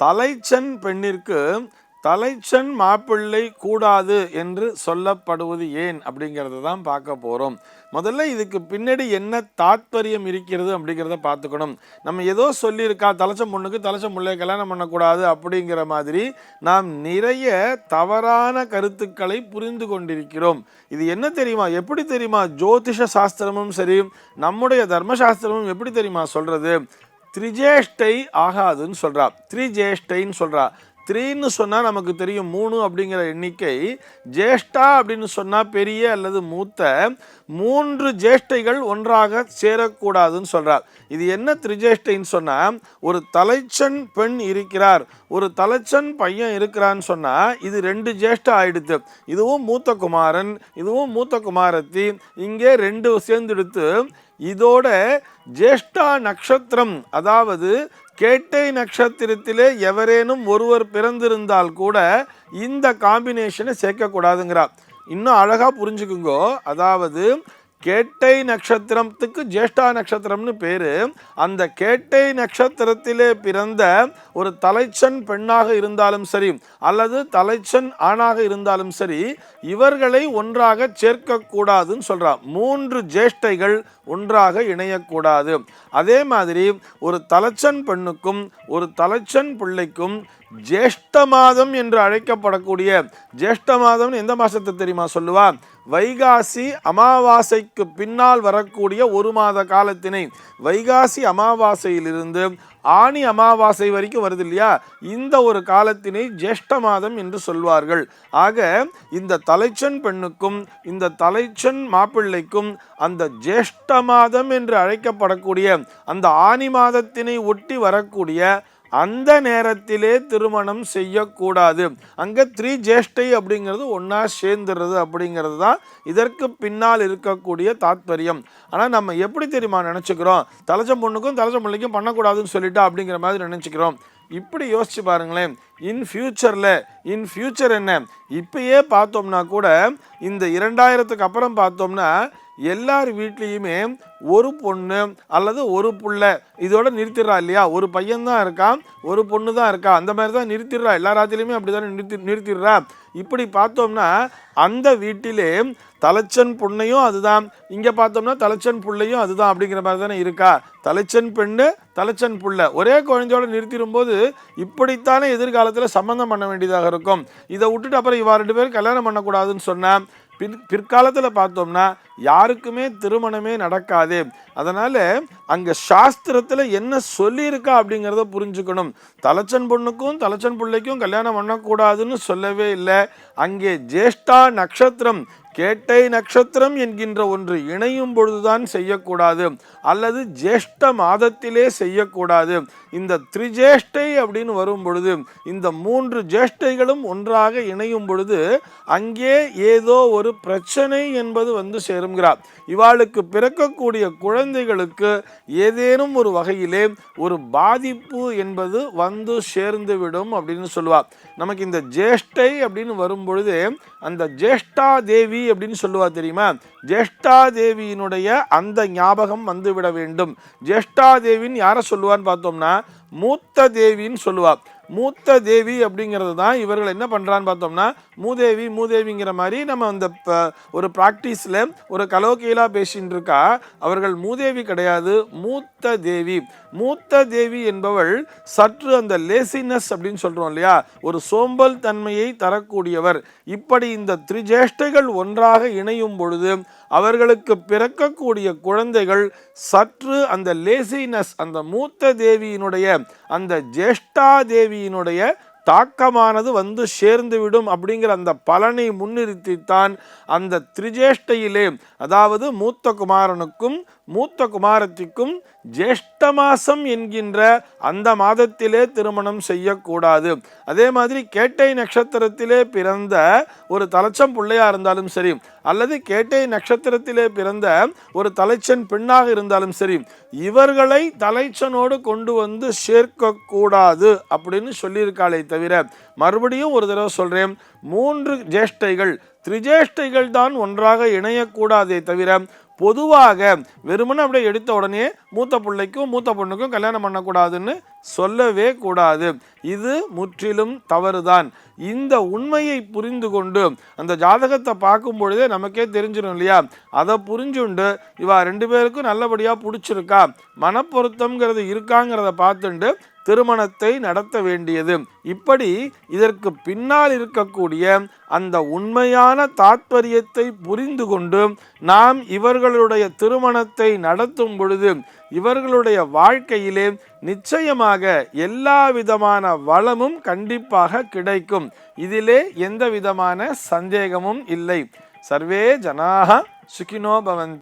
தலைச்சன் பெண்ணிற்கு தலைச்சன் மாப்பிள்ளை கூடாது என்று சொல்லப்படுவது ஏன் அப்படிங்கிறத தான் பார்க்க போகிறோம் முதல்ல இதுக்கு பின்னாடி என்ன தாத்பரியம் இருக்கிறது அப்படிங்கிறத பார்த்துக்கணும். நம்ம ஏதோ சொல்லியிருக்கா தலைச்சம் பொண்ணுக்கு தலைச்சம் பிள்ளை கல்யாணம் பண்ணக்கூடாது அப்படிங்கிற மாதிரி நாம் நிறைய தவறான கருத்துக்களை புரிந்து கொண்டிருக்கிறோம். இது என்ன தெரியுமா? எப்படி தெரியுமா? ஜோதிஷ சாஸ்திரமும் சரி நம்முடைய தர்மசாஸ்திரமும் எப்படி தெரியுமா சொல்கிறது த்ரிஜேஷ்டை ஆகாதுன்னு சொல்கிறா த்ரிஜேஷ்டைன்னு சொல்கிறா த்ரீன்னு சொன்னால் நமக்கு தெரியும் மூணு அப்படிங்கிற எண்ணிக்கை. ஜேஷ்டா அப்படின்னு சொன்னால் பெரிய அல்லது மூத்த. மூன்று ஜேஷ்டைகள் ஒன்றாக சேரக்கூடாதுன்னு சொல்கிறார் இது என்ன த்ரிஜேஷ்டைன்னு சொன்னால் ஒரு தலைச்சன் பெண் இருக்கிறார். ஒரு தலைச்சன் பையன் இருக்கிறான்னு சொன்னால் இது ரெண்டு ஜேஷ்டா ஆயிடுத்து. இதுவும் மூத்த குமாரன் இதுவும் மூத்த குமாரத்தி இங்கே ரெண்டு சேர்ந்தெடுத்து இதோட ஜேஷ்டா நட்சத்திரம் அதாவது கேட்டை நட்சத்திரத்திலே எவரேனும் ஒருவர் பிறந்திருந்தால் கூட இந்த காம்பினேஷனை சேர்க்கக்கூடாதுங்கிறார். இன்னும் அழகாக புரிஞ்சுக்குங்கோ. அதாவது கேட்டை நட்சத்திரத்துக்கு ஜேஷ்டா நட்சத்திரம்னு பேர். அந்த கேட்டை நட்சத்திரத்திலே பிறந்த ஒரு தலைச்சன் பெண்ணாக இருந்தாலும் சரி அல்லது தலைச்சன் ஆணாக இருந்தாலும் சரி இவர்களை ஒன்றாக சேர்க்கக்கூடாதுன்னு சொல்கிறார் மூன்று ஜேஷ்டைகள் ஒன்றாக இணையக்கூடாது. அதே மாதிரி ஒரு தலைச்சன் பெண்ணுக்கும் ஒரு தலைச்சன் பிள்ளைக்கும் ஜேஷ்ட மாதம் என்று அழைக்கப்படக்கூடிய ஜேஷ்ட மாதம் எந்த மாதத்தை தெரியுமா சொல்லுவா? வைகாசி அமாவாசைக்கு பின்னால் வரக்கூடிய ஒரு மாத காலத்தினை. வைகாசி அமாவாசையிலிருந்து ஆணி அமாவாசை வரைக்கும் வருது இல்லையா? இந்த ஒரு காலத்தினை ஜேஷ்ட மாதம் என்று சொல்வார்கள். ஆக இந்த தலைச்சன் பெண்ணுக்கும் இந்த தலைச்சன் மாப்பிள்ளைக்கும் அந்த ஜேஷ்ட மாதம் என்று அழைக்கப்படக்கூடிய அந்த ஆனி மாதத்தினை ஒட்டி வரக்கூடிய அந்த நேரத்திலே திருமணம் செய்யக்கூடாது. அங்கே த்ரீ ஜேஷ்டை அப்படிங்கிறது ஒன்றா சேர்ந்துடுறது அப்படிங்கிறது தான் இதற்கு பின்னால் இருக்கக்கூடிய தாத்பரியம். ஆனால் நம்ம எப்படி தெரியுமா நினச்சிக்கிறோம்? தலைச்ச பொண்ணுக்கும் தலைச்ச பிள்ளைக்கும் பண்ணக்கூடாதுன்னு சொல்லிட்டா அப்படிங்கிற மாதிரி நினச்சிக்கிறோம். இப்படி யோசிச்சு பாருங்களேன். இன் ஃபியூச்சரில் இன் ஃபியூச்சர் என்ன? இப்பயே பார்த்தோம்னா கூட இந்த இரண்டாயிரத்துக்கு அப்புறம் பார்த்தோம்னா எல்லார் வீட்லேயுமே ஒரு பொண்ணு அல்லது ஒரு புள்ள. இதோட நிறுத்திடுறா இல்லையா? ஒரு பையன் தான் இருக்கான் ஒரு பொண்ணு தான் இருக்கா? அந்த மாதிரி தான் நிறுத்திடுறா. எல்லா ராத்திரியுமே அப்படி தானே நிறுத்தி நிறுத்திடுறா. இப்படி பார்த்தோம்னா அந்த வீட்டிலே தலைச்சன் பொண்ணையும் அதுதான். இங்கே பார்த்தோம்னா தலைச்சன் புள்ளையும் அதுதான் அப்படிங்கிற மாதிரி தானே இருக்கா? தலைச்சன் பெண்ணு தலைச்சன் புள்ள. ஒரே குழந்தையோட நிறுத்திடும்போது இப்படித்தானே எதிர்காலத்தில் சம்மந்தம் பண்ண வேண்டியதாக இருக்கும். இதை விட்டுட்டு அப்புறம் இவா ரெண்டு பேரும் கல்யாணம் பண்ணக்கூடாதுன்னு சொன்னால் பின் பிற்காலத்தில் பார்த்தோம்னா யாருக்குமே திருமணமே நடக்காது. அதனால் அங்கே சாஸ்திரத்தில் என்ன சொல்லியிருக்கா அப்படிங்கிறத புரிஞ்சுக்கணும். தலைச்சன் பொண்ணுக்கும் தலைச்சன் பிள்ளைக்கும் கல்யாணம் பண்ணக்கூடாதுன்னு சொல்லவே இல்லை. அங்கே ஜேஷ்டா நட்சத்திரம் கேட்டை நட்சத்திரம் என்கின்ற ஒன்று இணையும் பொழுதுதான் செய்யக்கூடாது. அல்லது ஜேஷ்ட மாதத்திலே செய்யக்கூடாது. இந்த திரிஜேஷ்டை அப்படின்னு வரும் பொழுது இந்த மூன்று ஜேஷ்டைகளும் ஒன்றாக இணையும் பொழுது அங்கே ஏதோ ஒரு பிரச்சனை என்பது வந்து சேருங்கிறார் இவாளுக்கு பிறக்கக்கூடிய குழந்தைகளுக்கு ஏதேனும் ஒரு வகையிலே ஒரு பாதிப்பு என்பது வந்து சேர்ந்துவிடும் அப்படின்னு சொல்லுவார். நமக்கு இந்த ஜேஷ்டை அப்படின்னு வரும் பொழுது அந்த ஜேஷ்டா தேவி அப்படின்னு சொல்லுவா தெரியுமா? ஜேஷ்டா தேவியினுடைய அந்த ஞாபகம் வந்து விட வேண்டும். ஜேஷ்டா தேவின்னு யாரை சொல்லுவான்னு பார்த்தோம்னா மூத்த தேவின்னு சொல்லுவாள் மூத்த தேவி அப்படிங்கிறது தான் இவர்கள் என்ன பண்ணுறான்னு பார்த்தோம்னா மூதேவி மூதேவிங்கிற மாதிரி நம்ம அந்த ப- ஒரு ப்ராக்டிஸில் ஒரு கலோக்கியலாக பேசின்னு இருக்கா அவர்கள் மூதேவி கிடையாது மூத்த தேவி. மூத்த தேவி என்பவள் சற்று அந்த லேசினஸ் அப்படின்னு சொல்கிறோம் இல்லையா? ஒரு சோம்பல் தன்மையை தரக்கூடியவர். இப்படி இந்த திரிஜேஷ்டைகள் ஒன்றாக இணையும் பொழுது அவர்களுக்கு பிறக்கக்கூடிய குழந்தைகள் சற்று அந்த லேசினஸ் அந்த மூத்த தேவியினுடைய அந்த ஜேஷ்டா தேவி தேவியினுடைய தாக்கமானது வந்து சேர்ந்துவிடும் அப்படிங்கிற அந்த பலனை முன்னிறுத்தித்தான் அந்த திரிஜேஷ்டையிலே அதாவது மூத்த குமாரனுக்கும் மூத்த குமாரத்திக்கும் ஜேஷ்ட மாசம் என்கின்ற அந்த மாதத்திலே திருமணம் செய்யக்கூடாது. அதே மாதிரி கேட்டை நட்சத்திரத்திலே பிறந்த ஒரு தலைச்சம் பிள்ளையாக இருந்தாலும் சரி அல்லது கேட்டை நட்சத்திரத்திலே பிறந்த ஒரு தலைச்சன் பெண்ணாக இருந்தாலும் சரி இவர்களை தலைச்சனோடு கொண்டு வந்து சேர்க்கக்கூடாது அப்படின்னு சொல்லியிருக்காளே தவிர மறுபடியும் ஒரு தடவை சொல்கிறேன் மூன்று ஜேஷ்டைகள் திரிஜேஷ்டைகள் தான் ஒன்றாக இணையக்கூடாதே தவிர பொதுவாக வெறுமனே அப்படியே எடுத்த உடனே மூத்த பிள்ளைக்கும் மூத்த பொண்ணுக்கும் கல்யாணம் பண்ணக்கூடாதுன்னு சொல்லவே கூடாது. இது முற்றிலும் தவறுதான். இந்த உண்மையை புரிந்து கொண்டு அந்த ஜாதகத்தை பார்க்கும் பொழுதே நமக்கே தெரிஞ்சிடும் இல்லையா? அதை புரிஞ்சுண்டு இவா ரெண்டு பேருக்கும் நல்லபடியாக பிடிச்சிருக்கா மனப்பொருத்தம்ங்கிறது இருக்காங்கிறத பார்த்துண்டு திருமணத்தை நடத்த வேண்டியது. இப்படி இதற்கு பின்னால் இருக்கக்கூடிய அந்த உண்மையான தாத்பரியத்தை புரிந்து கொண்டு நாம் இவர்களுடைய திருமணத்தை நடத்தும் பொழுது இவர்களுடைய வாழ்க்கையிலே நிச்சயமாக எல்லா விதமான வளமும் கண்டிப்பாக கிடைக்கும். இதிலே எந்த விதமான சந்தேகமும் இல்லை. சர்வே ஜனாக சுகினோ பவந்தி.